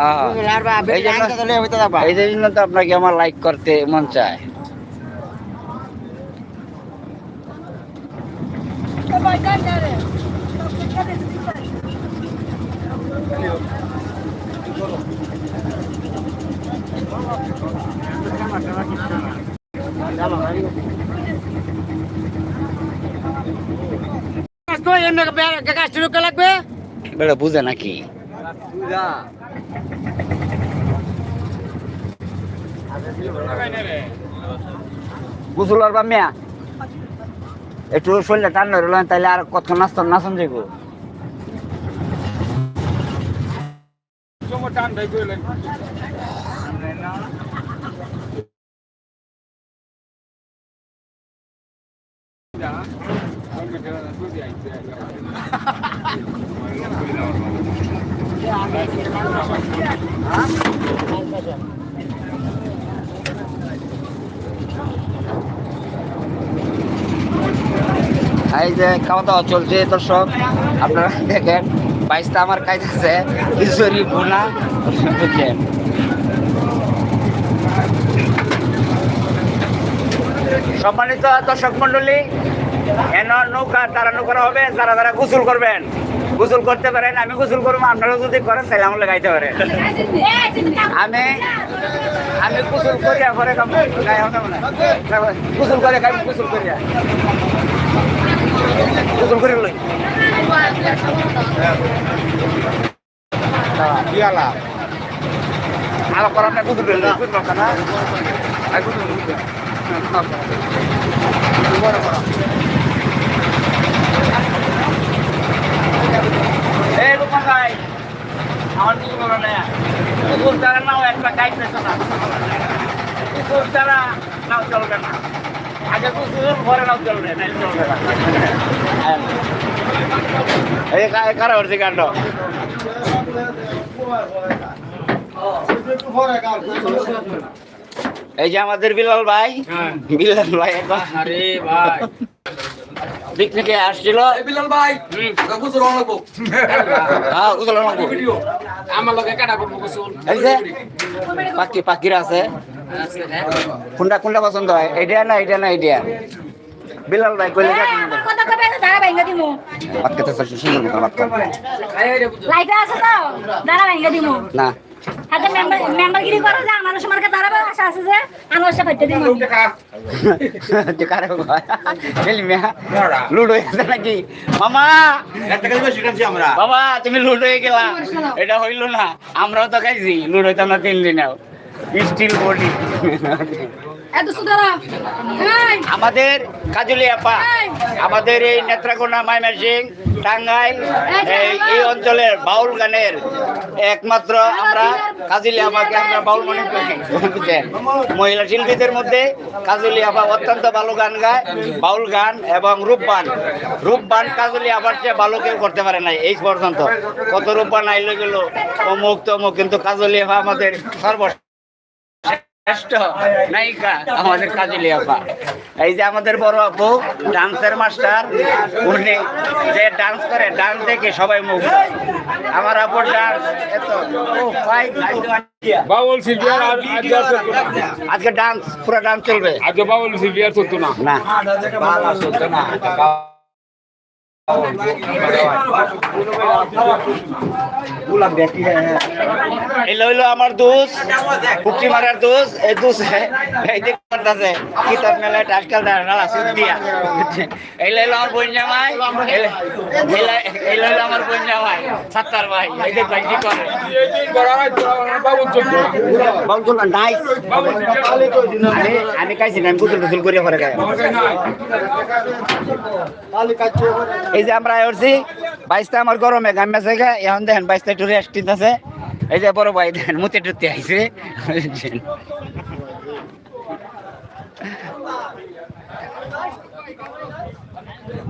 হ্যাঁ। এই জন্য- তো আপনাকে আমার লাইক করতে মন চায় লাগবে বেড়া বুঝে নাকি গুসল আর মিয়া? একটু শরীরটা টান রইলেন তাহলে আর কতক্ষণ নাচতাম নাচন যাইব? এই যে খাওয়া দাওয়া চলছে, দর্শক, আপনারা দেখেন, বাইশটা আমার বুঝছেন সম্মানিত দর্শক মন্ডলী এন নৌকা তারা নৌকা হবে, যারা যারা গোসল করবেন। গোসল করতে পারেন, আমি গোসল করব আপনারা যদি করেন, তাহলে আমার গাইতে পারেন আমি আমি গোসল করিয়া পরে গোসল করে খাই, গোসল করিয়া। গোসল করে লই। ইয়ালা আর করার না গোসল করে না গোসল করে এই রূপা ভাই আমার কিছু বলো না কুকুর দ্বারা নাও একটা গাইড পেছো না কুকুর দ্বারা নাও চলবে না। আগে কুকুর ঘরে নাও চলবে না চলবে না। এই কারা হচ্ছে কাণ্ড। এই যে আমাদের বিলাল ভাই। বিলাল ভাই আরে ভাই। পিকনিকে আসছিল। বিলাল ভাই গোসল লাগবো। হ্যাঁ উজল আমার লগে কাটা করব গোসল। এই যে পাখি পাখিরা আছে। কোনটা কোনটা পছন্দ হয়? এটা না এটা না এটা বিলাল ভাই কইলে যা তুমি আমার কথা কবে দাঁড়া ভাঙ্গা দিমু বাত করতে চাচ্ছি সুন্দর মতো বাত কর লাইফে আছে তো? দাঁড়া ভাঙ্গা দিমু না। হাতে মেম্বার মেম্বারগিরি করো যে আমার সময় দাঁড়াবে আশা আছে যে আমার সাথে পাইতে দিমু যে কারে খেলি মিয়া। লুডো আছে নাকি? মামা! আমরা। বাবা তুমি লুডো হয়ে গেলা। এটা হইল না। আমরাও তো খাইছি। লুডো তো আমরা তিন দিনেও। স্টিল বডি আমাদের কাজলি আপা আমাদের এই নেত্রাকোনা মাইমাসিং টাঙ্গাইল এই অঞ্চলের বাউল গানের একমাত্র আমরা কাজলি আপাকে আমরা বাউল মনে করি। মহিলা শিল্পীদের মধ্যে কাজলি আপা অত্যন্ত ভালো গান গায় বাউল গান এবং রূপবান। রূপবান কাজলি আবার চেয়ে ভালো কেউ করতে পারে নাই এই পর্যন্ত। কত রূপবান আইলে গেল অমুক তমুক কিন্তু কাজলি আপা আমাদের সর্ব শ্রেষ্ঠ নায়িকা আমাদের কাজলি আপা এই যে আমাদের বড় আপু ডান্সের মাস্টার উনি যে ডান্স করে ডান্স দেখে সবাই মুখ আমার আপুর ডান্স এত ও ফাই বাউল সিলভিয়ার আর আজকে চলতো না। ডান্স পুরো ডান্স চলবে। আজকে বাউল সিলভিয়ার চলতো না। না। এই লইলো আমার দোষ পুকি মারার দোষ এই দোষ এই যে করতেছে কিতাব মেলায় টাসকাল দাঁড়া সুদ দিয়া। এই লইলো আমার বোন জামাই এই লাই- এই লাই- এই লইলো আমার বোন জামাই সাত্তার ভাই এই যে ভাই কি করে? বাউল চলতো না। বল তো নাইস আমি আমি খাইছি না আমি গুসল টুসল করে পরে খাই। এই যে আমরা আসছি বাইশটা আমার গরমে গাম আছে গা। এখন দেখেন বাইশটা একটু রেস্ট আছে এই যে বড় ভাই দেখেন, মুতে টুতে আইছে।